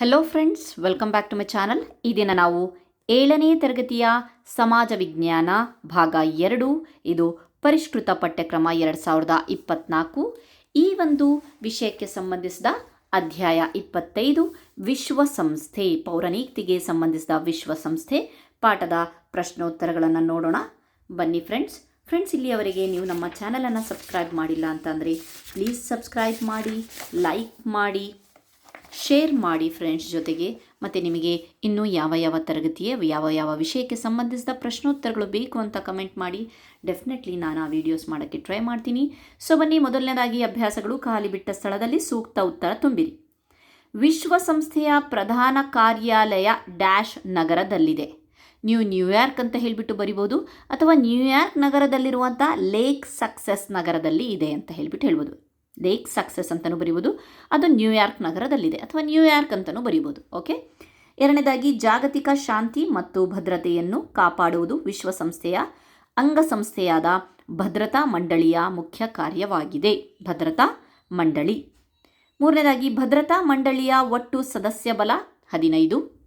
Hello friends welcome back to my channel ಈ ದಿನ ನಾವು ಏಳನೇ ತರಗತಿಯ ಸಮಾಜ ವಿಜ್ಞಾನ ಭಾಗ ಎರಡು, ಇದು ಪರಿಷ್ಕೃತ ಪಠ್ಯಕ್ರಮ ಎರಡು ಸಾವಿರದ ಇಪ್ಪತ್ನಾಲ್ಕು. ಈ ಒಂದು ವಿಷಯಕ್ಕೆ ಸಂಬಂಧಿಸಿದ ಅಧ್ಯಾಯ ಇಪ್ಪತ್ತೈದು, ವಿಶ್ವಸಂಸ್ಥೆ ಪೌರನೀತಿಗೆ ಸಂಬಂಧಿಸಿದ ವಿಶ್ವಸಂಸ್ಥೆ ಪಾಠದ ಪ್ರಶ್ನೋತ್ತರಗಳನ್ನು ನೋಡೋಣ. ಬನ್ನಿ ಫ್ರೆಂಡ್ಸ್ ಫ್ರೆಂಡ್ಸ್ ಇಲ್ಲಿಯವರೆಗೆ ನೀವು ನಮ್ಮ ಚಾನಲನ್ನು ಸಬ್ಸ್ಕ್ರೈಬ್ ಮಾಡಿಲ್ಲ ಅಂತಂದರೆ ಪ್ಲೀಸ್ ಸಬ್ಸ್ಕ್ರೈಬ್ ಮಾಡಿ ಲೈಕ್ ಮಾಡಿ. ಶೇರ್ ಮಾಡಿ ಫ್ರೆಂಡ್ಸ್ ಜೊತೆಗೆ. ಮತ್ತು ನಿಮಗೆ ಇನ್ನೂ ಯಾವ ಯಾವ ತರಗತಿಯ ಯಾವ ಯಾವ ವಿಷಯಕ್ಕೆ ಸಂಬಂಧಿಸಿದ ಪ್ರಶ್ನೋತ್ತರಗಳು ಬೇಕು ಅಂತ ಕಮೆಂಟ್ ಮಾಡಿ. ಡೆಫಿನೆಟ್ಲಿ ನಾನು ಆ ವಿಡಿಯೋಸ್ ಮಾಡೋಕ್ಕೆ ಟ್ರೈ ಮಾಡ್ತೀನಿ. ಸೊ, ಬನ್ನಿ ಮೊದಲನೇದಾಗಿ ಅಭ್ಯಾಸಗಳು. ಖಾಲಿ ಬಿಟ್ಟ ಸ್ಥಳದಲ್ಲಿ ಸೂಕ್ತ ಉತ್ತರ ತುಂಬಿರಿ. ವಿಶ್ವಸಂಸ್ಥೆಯ ಪ್ರಧಾನ ಕಾರ್ಯಾಲಯ ಡ್ಯಾಶ್ ನಗರದಲ್ಲಿದೆ. ನೀವು ನ್ಯೂಯಾರ್ಕ್ ಅಂತ ಹೇಳಿಬಿಟ್ಟು ಬರಿಬೋದು. ಅಥವಾ ನ್ಯೂಯಾರ್ಕ್ ನಗರದಲ್ಲಿರುವಂಥ ಲೇಕ್ ಸಕ್ಸಸ್ ನಗರದಲ್ಲಿ ಇದೆ ಅಂತ ಹೇಳಿಬಿಟ್ಟು ಹೇಳ್ಬೋದು. ಲೇಕ್ ಸಕ್ಸಸ್ ಅಂತಲೂ ಬರೀಬೋದು. ಅದು ನ್ಯೂಯಾರ್ಕ್ ನಗರದಲ್ಲಿದೆ, ಅಥವಾ ನ್ಯೂಯಾರ್ಕ್ ಅಂತಲೂ ಬರೀಬೋದು ಓಕೆ ಎರಡನೇದಾಗಿ, ಜಾಗತಿಕ ಶಾಂತಿ ಮತ್ತು ಭದ್ರತೆಯನ್ನು ಕಾಪಾಡುವುದು ವಿಶ್ವಸಂಸ್ಥೆಯ, ಅಂಗಸಂಸ್ಥೆಯಾದ ಭದ್ರತಾ ಮಂಡಳಿಯ ಮುಖ್ಯ ಕಾರ್ಯವಾಗಿದೆ. ಭದ್ರತಾ ಮಂಡಳಿ. ಮೂರನೇದಾಗಿ, ಭದ್ರತಾ ಮಂಡಳಿಯ ಒಟ್ಟು ಸದಸ್ಯ ಬಲ, ಹದಿನೈದು.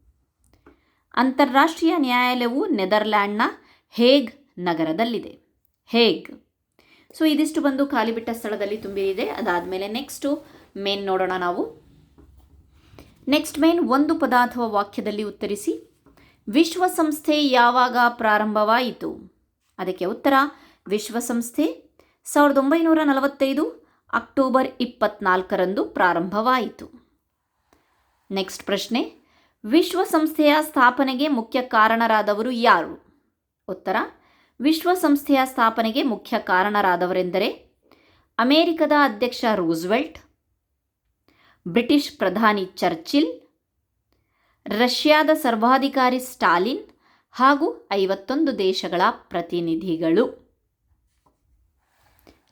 ಅಂತಾರಾಷ್ಟ್ರೀಯ ನ್ಯಾಯಾಲಯವು ನೆದರ್ಲ್ಯಾಂಡ್ನ ಹೇಗ್ ನಗರದಲ್ಲಿದೆ? ಹೇಗ್? ಸೊ ಇದಿಷ್ಟು ಬಂದು ಖಾಲಿ ಬಿಟ್ಟ ಸ್ಥಳದಲ್ಲಿ ತುಂಬಿದೆ. ಅದಾದಮೇಲೆ ನೆಕ್ಸ್ಟು ಮೇನ್ ನೋಡೋಣ ನಾವು. ನೆಕ್ಸ್ಟ್ ಮೇನ್ ಒಂದು ಪದ ಅಥವಾ ವಾಕ್ಯದಲ್ಲಿ ಉತ್ತರಿಸಿ, ವಿಶ್ವಸಂಸ್ಥೆ ಯಾವಾಗ ಪ್ರಾರಂಭವಾಯಿತು? ಅದಕ್ಕೆ ಉತ್ತರ, ವಿಶ್ವಸಂಸ್ಥೆ ಸಾವಿರದ ಒಂಬೈನೂರ ನಲವತ್ತೈದು ಅಕ್ಟೋಬರ್ ಇಪ್ಪತ್ನಾಲ್ಕರಂದು ಪ್ರಾರಂಭವಾಯಿತು. ನೆಕ್ಸ್ಟ್ ಪ್ರಶ್ನೆ, ವಿಶ್ವಸಂಸ್ಥೆಯ ಸ್ಥಾಪನೆಗೆ ಮುಖ್ಯ ಕಾರಣರಾದವರು ಯಾರು? ಉತ್ತರ ವಿಶ್ವಸಂಸ್ಥೆಯ ಸ್ಥಾಪನೆಗೆ ಮುಖ್ಯ ಕಾರಣರಾದವರೆಂದರೆ ಅಮೆರಿಕದ ಅಧ್ಯಕ್ಷ ರೂಸ್ವೆಲ್ಟ್, ಬ್ರಿಟಿಷ್ ಪ್ರಧಾನಿ ಚರ್ಚಿಲ್, ರಷ್ಯಾದ ಸರ್ವಾಧಿಕಾರಿ ಸ್ಟಾಲಿನ್ ಹಾಗೂ ಐವತ್ತೊಂದು ದೇಶಗಳ ಪ್ರತಿನಿಧಿಗಳು.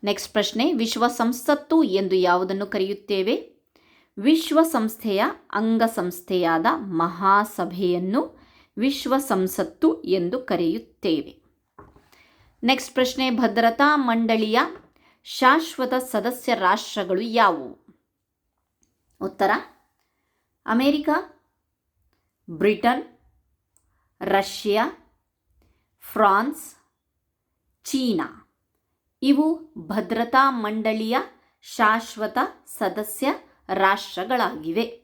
ನೆಕ್ಸ್ಟ್ ಪ್ರಶ್ನೆ ವಿಶ್ವ ಸಂಸತ್ತು ಎಂದು ಯಾವುದನ್ನು ಕರೆಯುತ್ತೇವೆ? ವಿಶ್ವಸಂಸ್ಥೆಯ ಅಂಗಸಂಸ್ಥೆಯಾದ ಮಹಾಸಭೆಯನ್ನು ವಿಶ್ವ ಸಂಸತ್ತು ಎಂದು ಕರೆಯುತ್ತೇವೆ. ನೆಕ್ಸ್ಟ್ ಪ್ರಶ್ನೆ, ಭದ್ರತಾ ಮಂಡಳಿಯ ಶಾಶ್ವತ ಸದಸ್ಯ ರಾಷ್ಟ್ರಗಳು ಯಾವುವು? ಉತ್ತರ, America, Britain, Russia, France, China. ಇವು ಭದ್ರತಾ ಮಂಡಳಿಯ ಶಾಶ್ವತ ಸದಸ್ಯ ರಾಷ್ಟ್ರಗಳಾಗಿವೆ.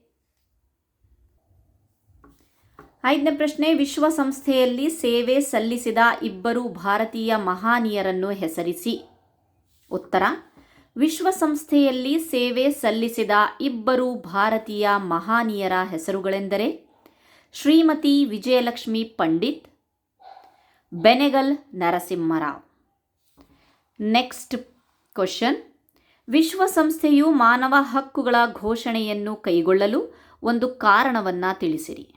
ಐದನೇ ಪ್ರಶ್ನೆ, ವಿಶ್ವಸಂಸ್ಥೆಯಲ್ಲಿ ಸೇವೆ ಸಲ್ಲಿಸಿದ ಇಬ್ಬರು ಭಾರತೀಯ ಮಹಾನೀಯರನ್ನು ಹೆಸರಿಸಿ. ಉತ್ತರ, ವಿಶ್ವಸಂಸ್ಥೆಯಲ್ಲಿ ಸೇವೆ ಸಲ್ಲಿಸಿದ ಇಬ್ಬರು ಭಾರತೀಯ ಮಹಾನೀಯರ ಹೆಸರುಗಳೆಂದರೆ ಶ್ರೀಮತಿ ವಿಜಯಲಕ್ಷ್ಮಿ ಪಂಡಿತ್, ಬೆನೆಗಲ್ ನರಸಿಂಹರಾವ್. ನೆಕ್ಸ್ಟ್ ಕ್ವಶನ್, ವಿಶ್ವಸಂಸ್ಥೆಯು ಮಾನವ ಹಕ್ಕುಗಳ ಘೋಷಣೆಯನ್ನು ಕೈಗೊಳ್ಳಲು ಒಂದು ಕಾರಣವನ್ನು ತಿಳಿಸಿರಿ.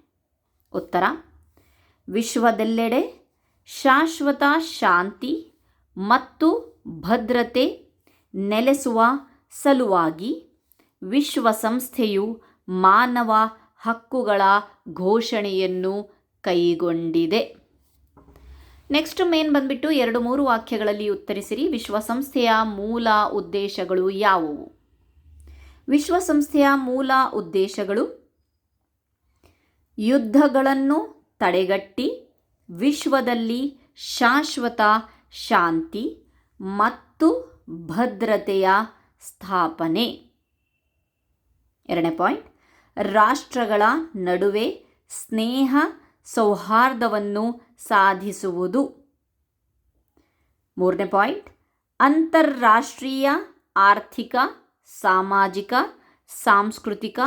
ಉತ್ತರ. ವಿಶ್ವದೆಲ್ಲೆಡೆ ಶಾಶ್ವತ ಶಾಂತಿ ಮತ್ತು ಭದ್ರತೆ ನೆಲೆಸುವ ಸಲುವಾಗಿ ವಿಶ್ವಸಂಸ್ಥೆಯು ಮಾನವ ಹಕ್ಕುಗಳ ಘೋಷಣೆಯನ್ನು ಕೈಗೊಂಡಿದೆ. ನೆಕ್ಸ್ಟ್ ಮೇನ್ ಬಂದ್ಬಿಟ್ಟು ಎರಡು ಮೂರು ವಾಕ್ಯಗಳಲ್ಲಿ ಉತ್ತರಿಸಿರಿ. ವಿಶ್ವಸಂಸ್ಥೆಯ ಮೂಲ ಉದ್ದೇಶಗಳು ಯಾವುವು? ವಿಶ್ವಸಂಸ್ಥೆಯ ಮೂಲ ಉದ್ದೇಶಗಳು ಯುದ್ಧಗಳನ್ನು ತಡೆಗಟ್ಟಿ ವಿಶ್ವದಲ್ಲಿ ಶಾಶ್ವತ ಶಾಂತಿ ಮತ್ತು ಭದ್ರತೆಯ ಸ್ಥಾಪನೆ. ಎರಡನೇ ಪಾಯಿಂಟ್. ರಾಷ್ಟ್ರಗಳ ನಡುವೆ ಸ್ನೇಹ ಸೌಹಾರ್ದವನ್ನು ಸಾಧಿಸುವುದು. ಮೂರನೇ ಪಾಯಿಂಟ್. ಅಂತಾರಾಷ್ಟ್ರೀಯ ಆರ್ಥಿಕ, ಸಾಮಾಜಿಕ, ಸಾಂಸ್ಕೃತಿಕ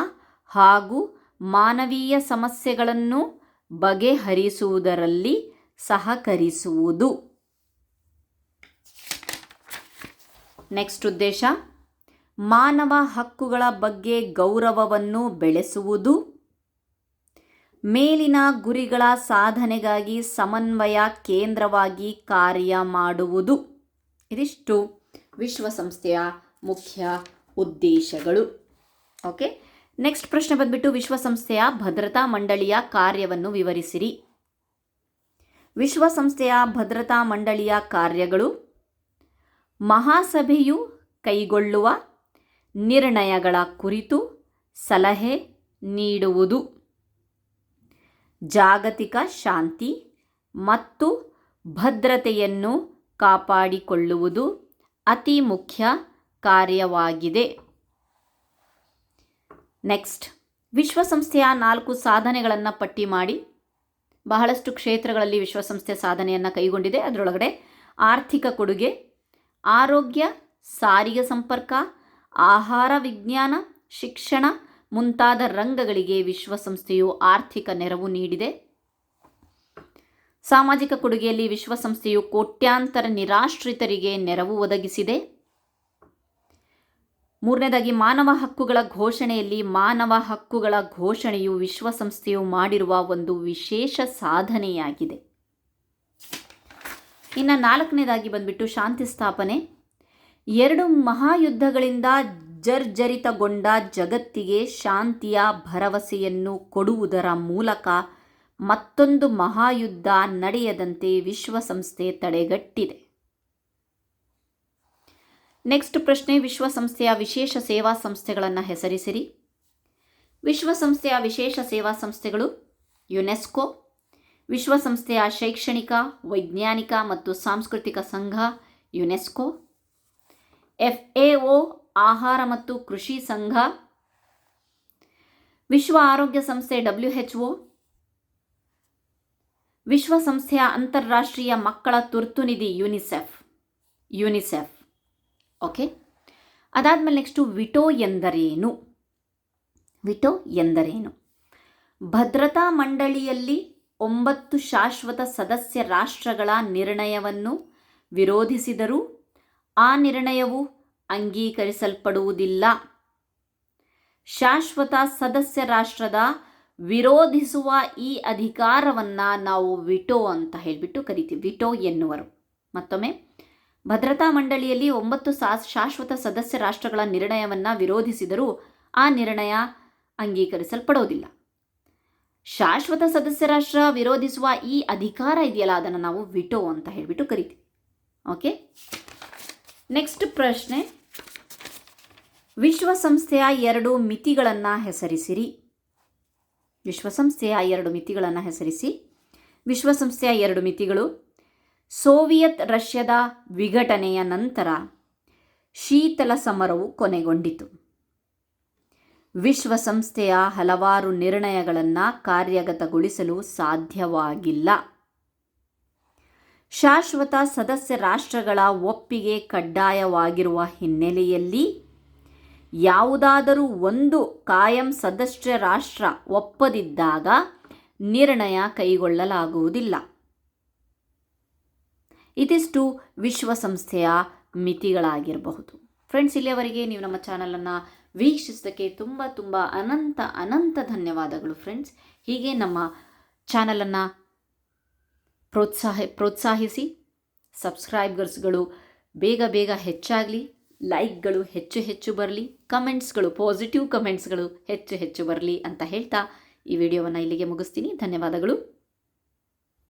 ಹಾಗೂ ಮಾನವೀಯ ಸಮಸ್ಯೆಗಳನ್ನು ಬಗೆಹರಿಸುವುದರಲ್ಲಿ ಸಹಕರಿಸುವುದು. ನೆಕ್ಸ್ಟ್ ಉದ್ದೇಶ, ಮಾನವ ಹಕ್ಕುಗಳ ಬಗ್ಗೆ ಗೌರವವನ್ನು ಬೆಳೆಸುವುದು. ಮೇಲಿನ ಗುರಿಗಳ ಸಾಧನೆಗಾಗಿ ಸಮನ್ವಯ ಕೇಂದ್ರವಾಗಿ ಕಾರ್ಯ ಮಾಡುವುದು. ಇದಿಷ್ಟು ವಿಶ್ವಸಂಸ್ಥೆಯ ಮುಖ್ಯ ಉದ್ದೇಶಗಳು. ಓಕೆ ನೆಕ್ಸ್ಟ್ ಪ್ರಶ್ನೆ ಬಂದ್ಬಿಟ್ಟು ವಿಶ್ವಸಂಸ್ಥೆಯ ಭದ್ರತಾ ಮಂಡಳಿಯ ಕಾರ್ಯವನ್ನು ವಿವರಿಸಿರಿ. ವಿಶ್ವಸಂಸ್ಥೆಯ ಭದ್ರತಾ ಮಂಡಳಿಯ ಕಾರ್ಯಗಳು ಮಹಾಸಭೆಯು ಕೈಗೊಳ್ಳುವ ನಿರ್ಣಯಗಳ ಕುರಿತು ಸಲಹೆ ನೀಡುವುದು. ಜಾಗತಿಕ ಶಾಂತಿ ಮತ್ತು ಭದ್ರತೆಯನ್ನು ಕಾಪಾಡಿಕೊಳ್ಳುವುದು ಅತಿ ಮುಖ್ಯ ಕಾರ್ಯವಾಗಿದೆ. ನೆಕ್ಸ್ಟ್. ವಿಶ್ವಸಂಸ್ಥೆಯ ನಾಲ್ಕು ಸಾಧನೆಗಳನ್ನು ಪಟ್ಟಿ ಮಾಡಿ. ಬಹಳಷ್ಟು ಕ್ಷೇತ್ರಗಳಲ್ಲಿ ವಿಶ್ವಸಂಸ್ಥೆ ಸಾಧನೆಯನ್ನು ಕೈಗೊಂಡಿದೆ. ಅದರೊಳಗಡೆ ಆರ್ಥಿಕ ಕೊಡುಗೆ, ಆರೋಗ್ಯ, ಸಾರಿಗೆ ಸಂಪರ್ಕ, ಆಹಾರ ವಿಜ್ಞಾನ, ಶಿಕ್ಷಣ ಮುಂತಾದ ರಂಗಗಳಿಗೆ ವಿಶ್ವಸಂಸ್ಥೆಯು ಆರ್ಥಿಕ ನೆರವು ನೀಡಿದೆ. ಸಾಮಾಜಿಕ ಕೊಡುಗೆಯಲ್ಲಿ ವಿಶ್ವಸಂಸ್ಥೆಯು ಕೋಟ್ಯಾಂತರ ನಿರಾಶ್ರಿತರಿಗೆ ನೆರವು ಒದಗಿಸಿದೆ. ಮೂರನೇದಾಗಿ ಮಾನವ ಹಕ್ಕುಗಳ ಘೋಷಣೆಯಲ್ಲಿ ಮಾನವ ಹಕ್ಕುಗಳ ಘೋಷಣೆಯು ವಿಶ್ವಸಂಸ್ಥೆಯು ಮಾಡಿರುವ ಒಂದು ವಿಶೇಷ ಸಾಧನೆಯಾಗಿದೆ. ಇನ್ನು ನಾಲ್ಕನೇದಾಗಿ ಬಂದ್ಬಿಟ್ಟು ಶಾಂತಿ ಸ್ಥಾಪನೆ. ಎರಡು ಮಹಾಯುದ್ಧಗಳಿಂದ ಜರ್ಜರಿತಗೊಂಡ ಜಗತ್ತಿಗೆ ಶಾಂತಿಯ ಭರವಸೆಯನ್ನು ಕೊಡುವುದರ ಮೂಲಕ ಮತ್ತೊಂದು ಮಹಾಯುದ್ಧ ನಡೆಯದಂತೆ ವಿಶ್ವಸಂಸ್ಥೆ ತಡೆಗಟ್ಟಿದೆ. ನೆಕ್ಸ್ಟ್ ಪ್ರಶ್ನೆ, ವಿಶ್ವಸಂಸ್ಥೆಯ ವಿಶೇಷ ಸೇವಾ ಸಂಸ್ಥೆಗಳನ್ನು ಹೆಸರಿಸಿರಿ. ವಿಶ್ವಸಂಸ್ಥೆಯ ವಿಶೇಷ ಸೇವಾ ಸಂಸ್ಥೆಗಳು ಯುನೆಸ್ಕೋ, ವಿಶ್ವಸಂಸ್ಥೆಯ ಶೈಕ್ಷಣಿಕ, ವೈಜ್ಞಾನಿಕ ಮತ್ತು ಸಾಂಸ್ಕೃತಿಕ ಸಂಘ ಯುನೆಸ್ಕೋ, ಎಫ್ ಎ ಒ, ಆಹಾರ ಮತ್ತು ಕೃಷಿ ಸಂಘ, ವಿಶ್ವ ಆರೋಗ್ಯ ಸಂಸ್ಥೆ ಡಬ್ಲ್ಯೂ ಎಚ್ ಒ, ವಿಶ್ವಸಂಸ್ಥೆಯ ಅಂತಾರಾಷ್ಟ್ರೀಯ ಮಕ್ಕಳ ತುರ್ತು ನಿಧಿ ಯುನಿಸೆಫ್ ಯುನಿಸೆಫ್. ಓಕೆ ಅದಾದಮೇಲೆ ನೆಕ್ಸ್ಟು ವಿಟೋ ಎಂದರೇನು? ವಿಟೋ ಎಂದರೇನು? ಭದ್ರತಾ ಮಂಡಳಿಯಲ್ಲಿ ಒಂಬತ್ತು ಶಾಶ್ವತ ಸದಸ್ಯ ರಾಷ್ಟ್ರಗಳ ನಿರ್ಣಯವನ್ನು ವಿರೋಧಿಸಿದರೂ ಆ ನಿರ್ಣಯವು ಅಂಗೀಕರಿಸಲ್ಪಡುವುದಿಲ್ಲ. ಶಾಶ್ವತ ಸದಸ್ಯ ರಾಷ್ಟ್ರದ ವಿರೋಧಿಸುವ ಈ ಅಧಿಕಾರವನ್ನು ನಾವು ವಿಟೋ ಅಂತ ಹೇಳಿಬಿಟ್ಟು ಕರಿತೀವಿ. ವಿಟೋ ಎನ್ನುವರು. ಮತ್ತೊಮ್ಮೆ ಭದ್ರತಾ ಮಂಡಳಿಯಲ್ಲಿ ಒಂಬತ್ತು ಶಾಶ್ವತ ಸದಸ್ಯ ರಾಷ್ಟ್ರಗಳ ನಿರ್ಣಯವನ್ನು ವಿರೋಧಿಸಿದರೂ ಆ ನಿರ್ಣಯ ಅಂಗೀಕರಿಸಲ್ಪಡೋದಿಲ್ಲ. ಶಾಶ್ವತ ಸದಸ್ಯ ರಾಷ್ಟ್ರ ವಿರೋಧಿಸುವ ಈ ಅಧಿಕಾರ ಇದೆಯಲ್ಲ, ಅದನ್ನು ನಾವು ವಿಟೋ ಅಂತ ಹೇಳಿಬಿಟ್ಟು ಕರಿತೀವಿ. ಓಕೆ? ನೆಕ್ಸ್ಟ್ ಪ್ರಶ್ನೆ. ವಿಶ್ವಸಂಸ್ಥೆಯ ಎರಡು ಮಿತಿಗಳನ್ನು ಹೆಸರಿಸಿರಿ. ವಿಶ್ವಸಂಸ್ಥೆಯ ಎರಡು ಮಿತಿಗಳನ್ನು ಹೆಸರಿಸಿ. ವಿಶ್ವಸಂಸ್ಥೆಯ ಎರಡು ಮಿತಿಗಳು. ಸೋವಿಯತ್ ರಷ್ಯಾದ ವಿಘಟನೆಯ ನಂತರ ಶೀತಲ ಸಮರವು ಕೊನೆಗೊಂಡಿತು. ವಿಶ್ವಸಂಸ್ಥೆಯ ಹಲವಾರು ನಿರ್ಣಯಗಳನ್ನು ಕಾರ್ಯಗತಗೊಳಿಸಲು ಸಾಧ್ಯವಾಗಿಲ್ಲ. ಶಾಶ್ವತ ಸದಸ್ಯ ರಾಷ್ಟ್ರಗಳ ಒಪ್ಪಿಗೆ ಕಡ್ಡಾಯವಾಗಿರುವ ಹಿನ್ನೆಲೆಯಲ್ಲಿ ಯಾವುದಾದರೂ ಒಂದು ಕಾಯಂ ಸದಸ್ಯ ರಾಷ್ಟ್ರ ಒಪ್ಪದಿದ್ದಾಗ ನಿರ್ಣಯ ಕೈಗೊಳ್ಳಲಾಗುವುದಿಲ್ಲ. ಇದಿಷ್ಟು ವಿಶ್ವಸಂಸ್ಥೆಯ ಮಿತಿಗಳಾಗಿರಬಹುದು. ಫ್ರೆಂಡ್ಸ್, ಇಲ್ಲಿಯವರೆಗೆ ನೀವು ನಮ್ಮ ಚಾನಲನ್ನು ವೀಕ್ಷಿಸೋದಕ್ಕೆ ತುಂಬ ತುಂಬ ಅನಂತ ಅನಂತ ಧನ್ಯವಾದಗಳು ಫ್ರೆಂಡ್ಸ್. ಹೀಗೆ ನಮ್ಮ ಚಾನಲನ್ನು ಪ್ರೋತ್ಸಾಹ, ಪ್ರೋತ್ಸಾಹಿಸಿ ಸಬ್ಸ್ಕ್ರೈಬರ್ಸ್ಗಳು ಬೇಗ ಬೇಗ ಹೆಚ್ಚಾಗಲಿ, ಲೈಕ್ಗಳು ಹೆಚ್ಚು ಹೆಚ್ಚು ಬರಲಿ, ಕಮೆಂಟ್ಸ್ಗಳು, ಪಾಸಿಟಿವ್ ಕಮೆಂಟ್ಸ್ಗಳು ಹೆಚ್ಚು ಹೆಚ್ಚು ಬರಲಿ ಅಂತ ಹೇಳ್ತಾ ಈ ವಿಡಿಯೋವನ್ನು ಇಲ್ಲಿಗೆ ಮುಗಿಸ್ತೀನಿ. ಧನ್ಯವಾದಗಳು.